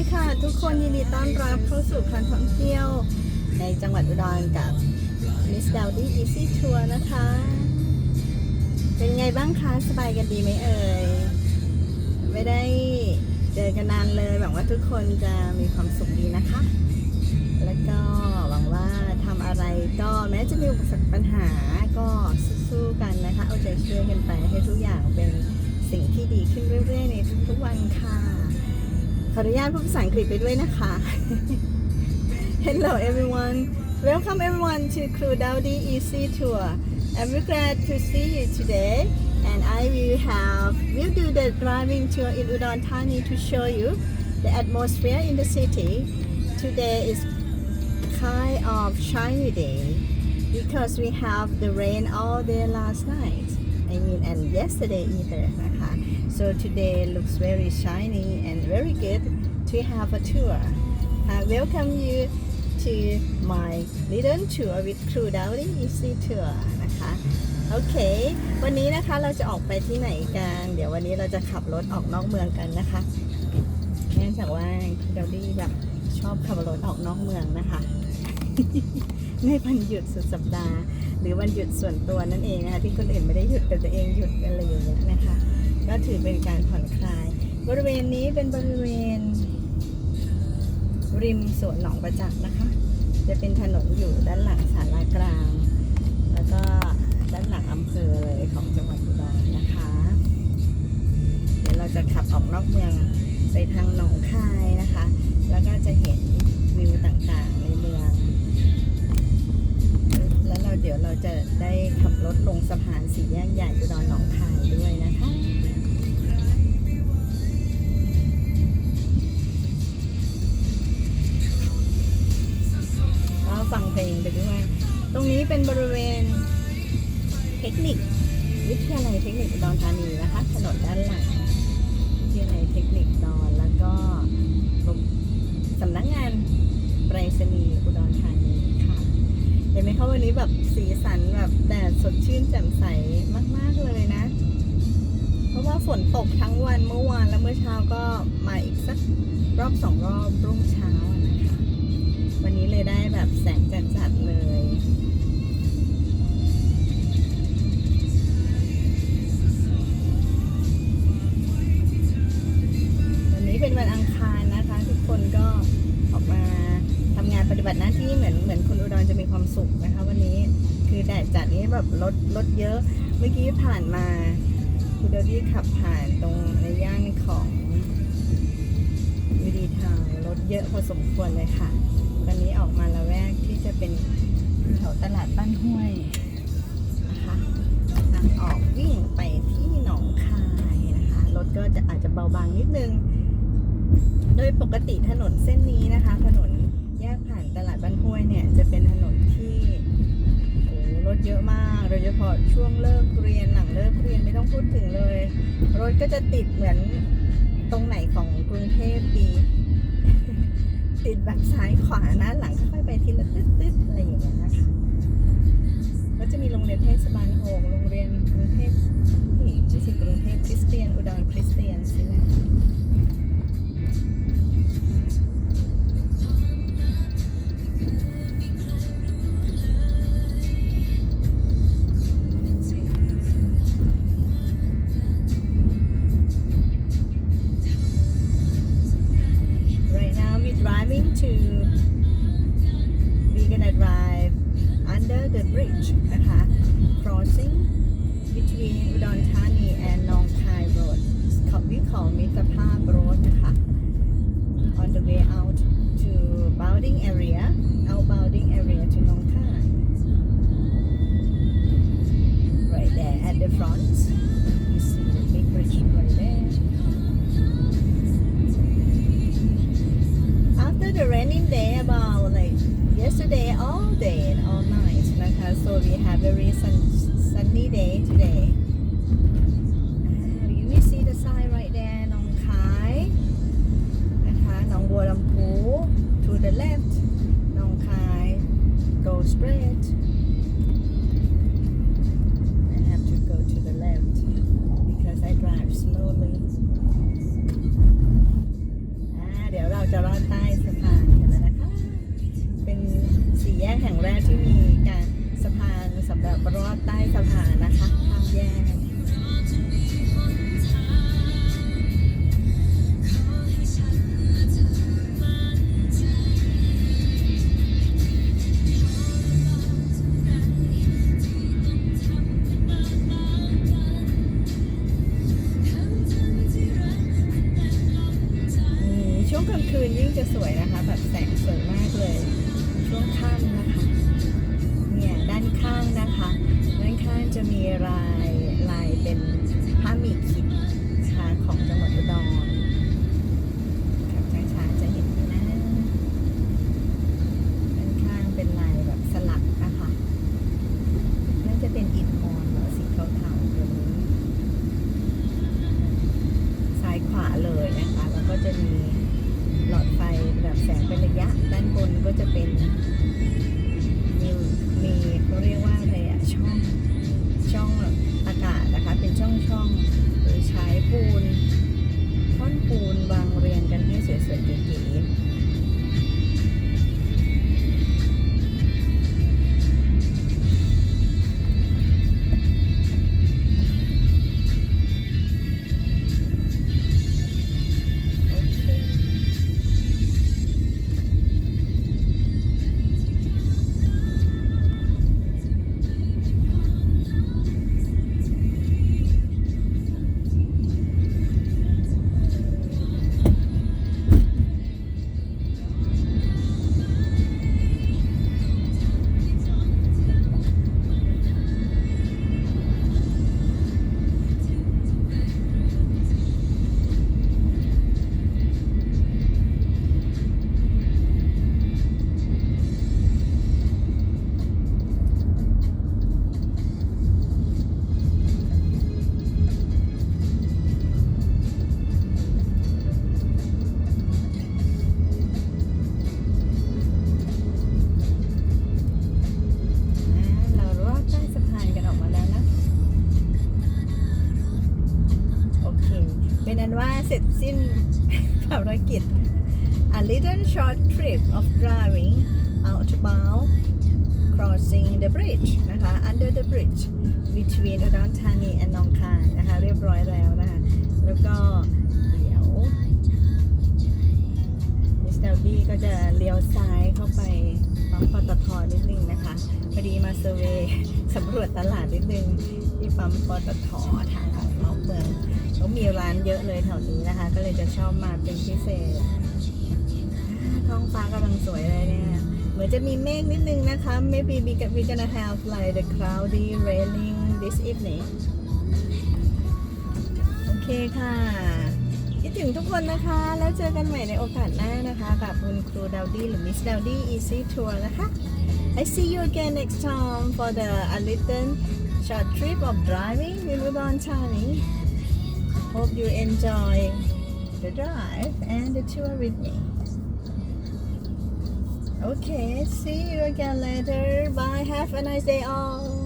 ดีค่ะ ทุกคนยินดีต้อนรับเข้าสู่การท่องเที่ยวในจังหวัดอุดรกับ Miss d a l d y Easy Tour นะคะ เป็นไงบ้างคะ สบายกันดีไหมเอ่ย ไม่ได้เจอกันนานเลย หวังว่าทุกคนจะมีความสุขดีนะคะ แล้วก็หวังว่าทำอะไรก็แม้จะมีอุปสรรคปัญหาก็สู้ๆกันนะคะ เอาใจช่วยกันไปให้ทุกอย่างเป็นสิ่งที่ดีขึ้นเรื่อยๆ ในทุกๆวันค่ะ ออนุญาตพูดภาษาอังกฤษไปด้วยนะคะ Hello everyone Welcome everyone to Crew Dowdy Easy Tour I'm very glad to see you today and I will have will do the driving tour in Udon Thani to show you the atmosphere in the city today is kind of shiny day because we have the rain all day last night I mean and yesterday either นะคะ so today looks very shiny and very good to have a tour I welcome you to my little tour with Crew Dowdy Easy Tour นะคะ โอเค วันนี้นะคะเราจะออกไปที่ไหนกัน เดี๋ยววันนี้เราจะขับรถออกนอกเมืองกันนะคะเนื่องจากว่าคุณดาวดี้แบบชอบขับรถออกนอกเมืองนะคะ ในวันหยุดสุดสัปดาห์ หรือวันหยุดส่วนตัวนั่นเองนะคะที่คนอื่นไม่ได้หยุดแต่ตัวเองหยุดอะไรอย่างเงี้ยนะคะ ก็ถือเป็นการผ่อนคลาย บริเวณนี้เป็นบริเวณ ริมสวนหนองประจักษ์นะคะ จะเป็นถนนอยู่ด้านหลังศาลากลาง แล้วก็ด้านหลังอำเภอเลยของจังหวัดอุดรนะคะ เดี๋ยวเราจะขับออกนอกเมืองไปทางหนองคายนะคะ แล้วก็จะเห็นวิวต่างๆในเมือง แล้วเราเดี๋ยวเราจะได้ขับรถลงสะพานสีแยกใหญ่อุดรหนองคายด้วยนะคะ เพลงไปด้วย ตรงนี้เป็นบริเวณเทคนิค วิทยาลัยเทคนิคอุดรธานีนะคะถนนด้านหลังวิทยาลัยเทคนิคอุดรแล้วก็สำนักงานไปรษณีย์อุดรธานีค่ะ เห็นไหมคะวันนี้แบบสีสันแบบแดดสดชื่นแจ่มใสมาก ๆ เลยนะ เพราะว่าฝนตกทั้งวันเมื่อวานแล้วเมื่อเช้าก็มาอีกสักรอบสองรอบรุ่งเช้านะคะ วันนี้เลยได้แบบแสงจัดๆเลย วันนี้เป็นวันอังคารนะคะ ทุกคนก็ออกมาทำงานปฏิบัติหน้าที่เหมือนเหมือนคนอุดรจะมีความสุขนะคะ วันนี้คือแดดจัดนี้แบบรถรถเยอะ เมื่อกี้ผ่านมาคุณเดดี้ขับผ่านตรงในย่านของวิดีทางรถเยอะพอสมควรเลยค่ะ ตอนนี้ออกมาละแวกที่จะเป็นแถวตลาดบ้านห้วยนะคะทางออกวิ่งไปที่หนองคายนะคะ รถก็จะอาจจะเบาบางนิดนึง โดยปกติถนนเส้นนี้นะคะ ถนนแยกผ่านตลาดบ้านห้วยเนี่ยจะเป็นถนนที่โอ้รถเยอะมากโดยเฉพาะช่วงเลิกเรียนหลังเลิกเรียนไม่ต้องพูดถึงเลย รถก็จะติดเหมือนตรงไหนของกรุงเทพดี ติดแบบซ้ายขวาหน้าหลังค่อยๆไปทีละตึ๊ดๆอะไรอย่างเงี้ยนะคะก็จะมีโรงเรียนเทศบาลหงโรงเรียนกรุงเทพนี่ไม่ใช่กรุงเทพคริสเตียนอุดรคริสเตียนใ listening to we're gonna drive under the bridge uh-huh, crossing between อุดรธานี and นองคาย road. เขาวิเขามิตรภาพ road uh-huh, on the way out to Bowding area. เป็นผ้าหมี่ขิดนะคะของจังหวัดอุดรขับช้าๆจะเห็นนะด้านข้างเป็นลายแบบสลักนะคะน่าจะเป็นอิฐมอนหรือสีเทาๆตรงนี้ซ้ายขวาเลยนะคะ แล้วก็จะมีหลอดไฟแบบแสงเป็นระยะ ด้านบนก็จะเป็น เป็นอันว่าเสร็จสิ้นภารกิจ A little short trip of driving outbound crossing the bridge นะคะ under the bridge between อุดรธานี and หนองคายนะคะ เรียบร้อยแล้วนะคะ แล้วก็เดี๋ยวมิสเตอร์บี้ก็จะเลี้ยวซ้ายเข้าไปปั๊มปตทนิดนึงนะคะ พอดีมาเซอร์เวย์สำรวจตลาดนิดนึงที่ปั๊มปตททาง เมืองเขามีร้านเยอะเลยแถวนี้นะคะ ก็เลยจะชอบมาเป็นพิเศษ ท้องฟ้ากำลังสวยเลยเนี่ย เหมือนจะมีเมฆนิดนึงนะคะ maybe we can- we gonna have like the cloudy raining this evening โอเคค่ะคิดถึงทุกคนนะคะ แล้วเจอกันใหม่ในโอกาสหน้านะคะ กับคุณครูดาวดี้หรือมิสดาวดี้ Easy Tour นะคะ I see you again next time for the a little short trip of driving in Udon Thani. Hope you enjoy the drive and the tour with me. Okay, see you again later. Bye. Have a nice day all.